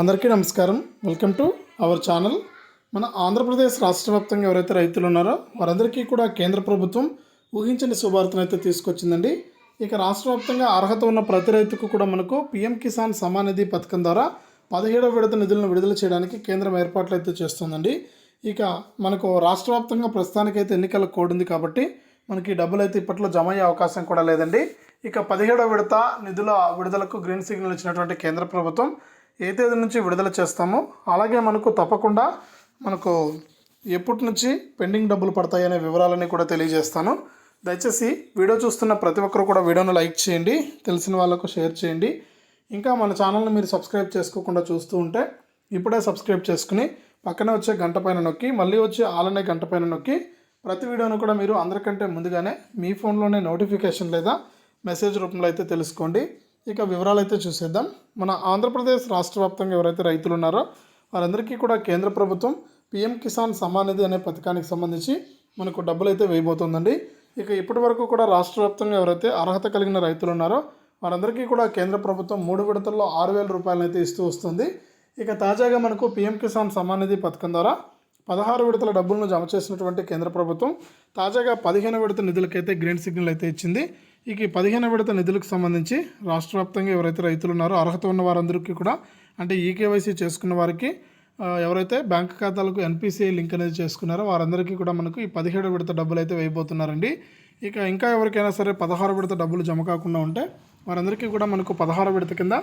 అందరికీ నమస్కారం. Welcome to our channel. మన ఆంధ్రప్రదేశ్ రాష్ట్ర వ్యాప్తంగా ఎవరైతే రైతులు ఉన్నారో వారందరికీ కూడా కేంద్ర ప్రభుత్వం ఊహించని శుభార్తను అయితే తీసుకొచ్చిందండి. ఇక రాష్ట్ర వ్యాప్తంగా అర్హత ఉన్న ప్రతి రైతుకు కూడా మనకు పీఎం కిసాన్ సమాన్ నిధి పథకం ద్వారా పదిహేడవ విడత నిధులను విడుదల చేయడానికి కేంద్రం ఏర్పాట్లు అయితే చేస్తుందండి. ఇక మనకు రాష్ట్ర వ్యాప్తంగా ప్రస్తుతానికైతే ఎన్నికల కోడ్ ఉంది కాబట్టి మనకి డబ్బులు అయితే ఇప్పట్లో జమ అయ్యే అవకాశం కూడా లేదండి. ఇక పదిహేడవ విడత నిధుల విడుదలకు గ్రీన్ సిగ్నల్ ఇచ్చినటువంటి కేంద్ర ప్రభుత్వం ఏ తేదీ నుంచి విడుదల చేస్తామో అలాగే మనకు తప్పకుండా మనకు ఎప్పటి నుంచి పెండింగ్ డబ్బులు పడతాయనే వివరాలన్నీ కూడా తెలియజేస్తాను. దయచేసి వీడియో చూస్తున్న ప్రతి ఒక్కరు కూడా వీడియోను లైక్ చేయండి తెలిసిన వాళ్ళకు షేర్ చేయండి. ఇంకా మన ఛానల్ని మీరు సబ్స్క్రైబ్ చేసుకోకుండా చూస్తూ ఉంటే ఇప్పుడే సబ్స్క్రైబ్ చేసుకుని పక్కనే వచ్చే గంట పైన నొక్కి మళ్ళీ వచ్చే ఆలనే గంట పైన నొక్కి ప్రతి వీడియోను కూడా మీరు అందరికంటే ముందుగానే మీ ఫోన్లోనే నోటిఫికేషన్ లేదా మెసేజ్ రూపంలో అయితే తెలుసుకోండి. ఇక వివరాలు అయితే చూసేద్దాం. మన ఆంధ్రప్రదేశ్ రాష్ట్ర వ్యాప్తంగా ఎవరైతే రైతులు ఉన్నారో వారందరికీ కూడా కేంద్ర ప్రభుత్వం పిఎం కిసాన్ సమ్మాన్ నిధి అనే పథకానికి సంబంధించి మనకు డబ్బులు అయితే వేయబోతుందండి. ఇక ఇప్పటి వరకు కూడా రాష్ట్ర వ్యాప్తంగా ఎవరైతే అర్హత కలిగిన రైతులు ఉన్నారో వారందరికీ కూడా కేంద్ర ప్రభుత్వం మూడు విడతల్లో ఆరు వేల రూపాయలను అయితే ఇస్తూ వస్తుంది. ఇక తాజాగా మనకు పిఎం కిసాన్ సమ్మాన్ నిధి పథకం ద్వారా పదహారు విడతల డబ్బులను జమ చేసినటువంటి కేంద్ర ప్రభుత్వం తాజాగా పదిహేను విడత నిధులకైతే గ్రీన్ సిగ్నల్ అయితే ఇచ్చింది. ఇక ఈ పదిహేను విడత నిధులకు సంబంధించి రాష్ట్ర వ్యాప్తంగా ఎవరైతే రైతులు ఉన్నారో అర్హత ఉన్న వారందరికీ కూడా అంటే ఈకేవైసీ చేసుకున్న వారికి ఎవరైతే బ్యాంక్ ఖాతాలకు ఎన్పిసిఐ లింక్ అనేది చేసుకున్నారో వారందరికీ కూడా మనకు ఈ పదిహేడు విడత డబ్బులు అయితే వేయబోతున్నారండి. ఇక ఇంకా ఎవరికైనా సరే పదహారు విడత డబ్బులు జమ కాకుండా ఉంటే వారందరికీ కూడా మనకు పదహారు విడత కింద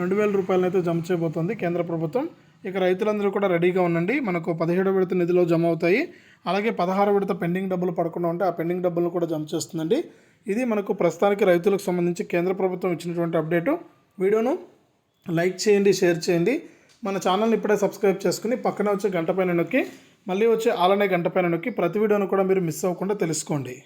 రెండు వేల రూపాయలను అయితే జమ చేయబోతోంది కేంద్ర ప్రభుత్వం. ఇక రైతులందరూ కూడా రెడీగా ఉండండి. మనకు పదిహేడు విడత నిధిలో జమ అవుతాయి అలాగే పదహారు విడత పెండింగ్ డబ్బులు పడకుండా ఉంటే ఆ పెండింగ్ డబ్బులను కూడా జమ చేస్తుందండి. ఇది మనకు ప్రస్తుతానికి రైతులకు సంబంధించి కేంద్ర ప్రభుత్వం ఇచ్చినటువంటి అప్డేటు. వీడియోను లైక్ చేయండి షేర్ చేయండి. మన ఛానల్ని ఇప్పుడే సబ్స్క్రైబ్ చేసుకుని పక్కనే వచ్చే గంట పైన నొక్కి మళ్ళీ వచ్చే ఆలనే గంట పైన నొక్కి ప్రతి వీడియోను కూడా మీరు మిస్ అవ్వకుండా తెలుసుకోండి.